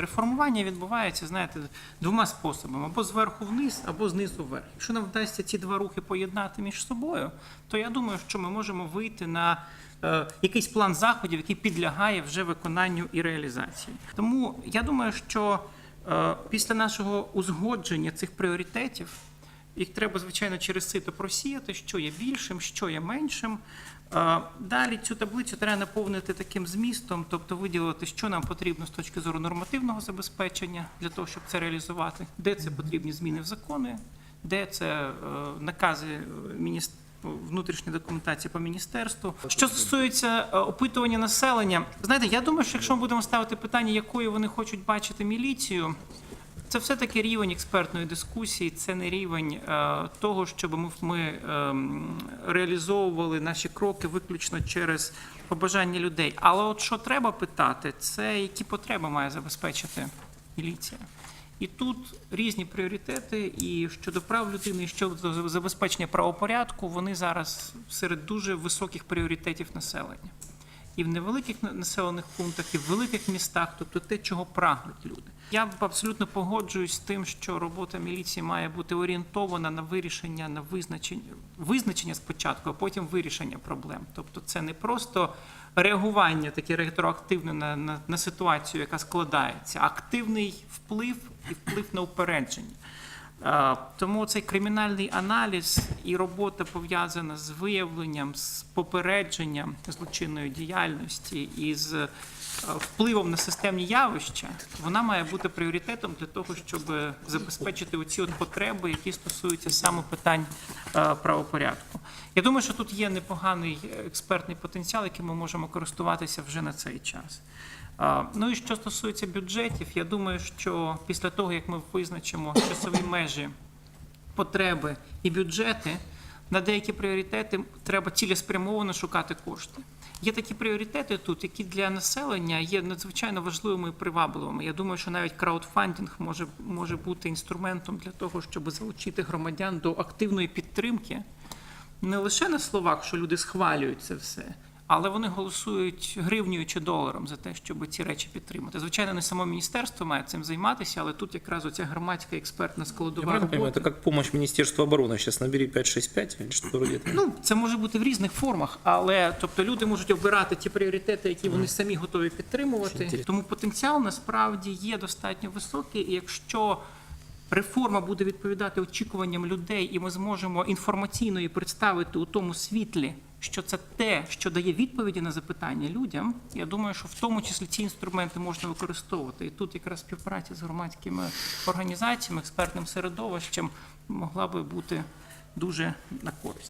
реформування відбувається, знаєте, двома способами: або зверху вниз, або знизу вверх. Якщо нам вдасться ці два рухи поєднати між собою, то я думаю, що ми можемо вийти на е, якийсь план заходів, який підлягає вже виконанню і реалізації. Тому я думаю, що е, після нашого узгодження цих пріоритетів. Їх треба, звичайно, через сито просіяти, що є більшим, що є меншим. Далі цю таблицю треба наповнити таким змістом, тобто виділити, що нам потрібно з точки зору нормативного забезпечення для того, щоб це реалізувати, де це потрібні зміни в закони, де це е, накази міністр внутрішньої документації по міністерству. Що стосується е, опитування населення, знаєте, я думаю, що якщо ми будемо ставити питання, якою вони хочуть бачити міліцію, це все-таки рівень експертної дискусії, це не рівень е, того, щоб ми, ми ем, реалізовували наші кроки виключно через побажання людей. Але от що треба питати, це які потреби має забезпечити міліція. І тут різні пріоритети, і щодо прав людини, і щодо забезпечення правопорядку, вони зараз серед дуже високих пріоритетів населення. І в невеликих населених пунктах, і в великих містах, тобто те, чого прагнуть люди. Я абсолютно погоджуюсь з тим, що робота міліції має бути орієнтована на вирішення, на визначення, визначення спочатку, а потім вирішення проблем. Тобто це не просто реагування таке ретроактивне на, на, на ситуацію, яка складається, а активний вплив і вплив на упередження. Тому цей кримінальний аналіз і робота пов'язана з виявленням, з попередженням злочинної діяльності і з е, впливом на системні явища, вона має бути пріоритетом для того, щоб забезпечити оці от потреби, які стосуються саме питань е, правопорядку. Я думаю, що тут є непоганий експертний потенціал, яким ми можемо користуватися вже на цей час. Ну і що стосується бюджетів, я думаю, що після того, як ми визначимо часові межі потреби і бюджети, на деякі пріоритети треба цілеспрямовано шукати кошти. Є такі пріоритети тут, які для населення є надзвичайно важливими і привабливими. Я думаю, що навіть краудфандинг може, може бути інструментом для того, щоб залучити громадян до активної підтримки не лише на словах, що люди схвалюють це все, але вони голосують гривнею чи доларом за те, щоб ці речі підтримати. Звичайно, не само міністерство має цим займатися, але тут якраз оця громадська експертна Я складова правильно понимаю, робота. это как помощь Министерству обороны. Сейчас набери 565 или что-то вроде этого. Ну, це може бути в різних формах, але тобто люди можуть обирати ті пріоритети, які вони самі готові підтримувати. Тому потенціал насправді є достатньо високий. І якщо реформа буде відповідати очікуванням людей, і ми зможемо інформаційно її представити у тому світлі, що це те, що дає відповіді на запитання людям, я думаю, що в тому числі ці інструменти можна використовувати. І тут якраз співпраця з громадськими організаціями, експертним середовищем могла би бути дуже на користь.